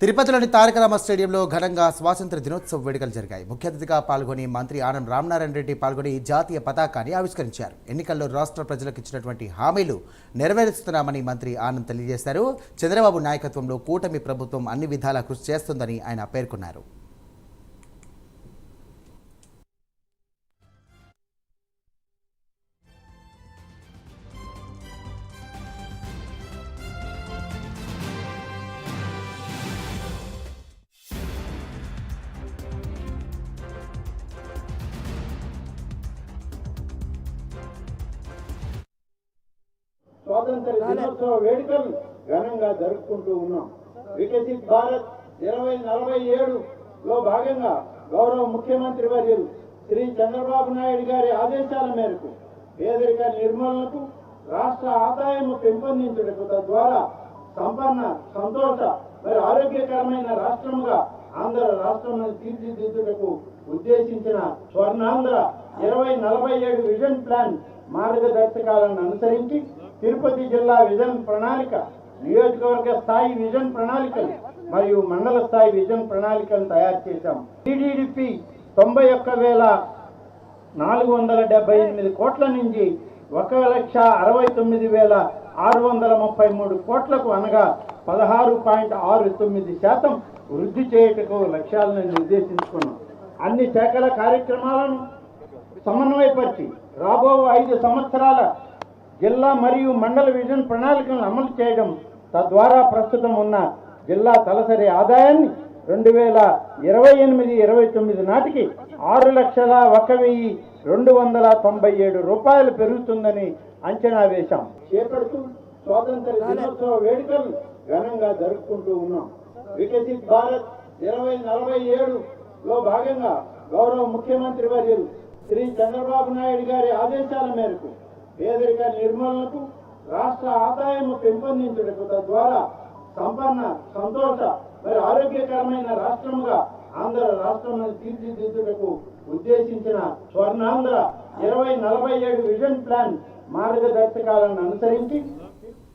తిరుపతిలోని తారక రామ స్టేడియంలో ఘనంగా స్వాతంత్ర దినోత్సవ వేడుకలు జరిగాయి. ముఖ్య అతిథిగా పాల్గొని మంత్రి ఆనం రామనారాయణ రెడ్డి పాల్గొని జాతీయ పతాకాన్ని ఆవిష్కరించారు. ఎన్నికల్లో రాష్ట్ర ప్రజలకు ఇచ్చినటువంటి హామీలు నెరవేరుస్తున్నామని మంత్రి ఆనం తెలియజేశారు. చంద్రబాబు నాయకత్వంలో కూటమి ప్రభుత్వం అన్ని విధాలా కృషి చేస్తుందని ఆయన పేర్కొన్నారు. స్వాతంత్ర దినోత్సవ వేడుకలు ఘనంగా జరుపుకుంటూ ఉన్నాం. వికసిత్ భారత్ ఇరవై నలభై ఏడులో భాగంగా గౌరవ ముఖ్యమంత్రి వర్యులు శ్రీ చంద్రబాబు నాయుడు గారి ఆదేశాల మేరకు పేదరిక నిర్మూలనకు రాష్ట్ర ఆదాయం పెంపొందించుటకు తద్వారా సంపన్న సంతోష మరి ఆరోగ్యకరమైన రాష్ట్రముగా ఆంధ్ర రాష్ట్రం తీర్చిదిద్దుటకు ఉద్దేశించిన స్వర్ణాంధ్ర ఇరవై నలభై ఏడు విజన్ ప్లాన్ మార్గదర్శకాలను అనుసరించి తిరుపతి జిల్లా విజన్ ప్రణాళిక నియోజకవర్గ స్థాయి విజన్ ప్రణాళికలు మరియు మండల స్థాయి విజన్ ప్రణాళికను తయారు చేశాం. టీడీడీపీ తొంభై ఒక్క వేల నాలుగు వందల డెబ్బై ఎనిమిది కోట్ల నుంచి ఒక లక్ష అరవై తొమ్మిది వేల ఆరు వందల ముప్పై మూడు కోట్లకు అనగా పదహారు పాయింట్ ఆరు తొమ్మిది శాతం వృద్ధి చేయుటకు లక్ష్యాలను నిర్దేశించుకున్నాం. అన్ని శాఖల కార్యక్రమాలను సమన్వయపరిచి రాబో ఐదు సంవత్సరాల జిల్లా మరియు మండల విజన్ ప్రణాళికలను అమలు చేయడం తద్వారా ప్రస్తుతం ఉన్న జిల్లా తలసరి ఆదాయాన్ని రెండు వేల ఇరవై ఎనిమిది ఇరవై తొమ్మిది నాటికి ఆరు లక్షల ఒక వెయ్యి రెండు వందల తొంభై ఏడు రూపాయలు పెరుగుతుందని అంచనా వేశాం. చేపడుతూ స్వాతంత్ర దినోత్సవ వేడుకలు ఘనంగా జరుపుకుంటూ ఉన్నాం. వికసిత్ భారత్ ఇరవై నలభై ఏడులో భాగంగా గౌరవ ముఖ్యమంత్రి వర్యులు శ్రీ చంద్రబాబు నాయుడు గారి ఆదేశాల మేరకు పేదరిక నిర్మూలనకు రాష్ట్ర ఆదాయం పెంపొందించుటకు తద్వారా సంపన్న సంతోష మరి ఆరోగ్యకరమైన రాష్ట్రముగా ఆంధ్ర రాష్ట్రం తీర్చిదిద్దుటకు ఉద్దేశించిన స్వర్ణాంధ్ర ఇరవై నలభై ఏడు విజన్ ప్లాన్ మార్గదర్శకాలను అనుసరించి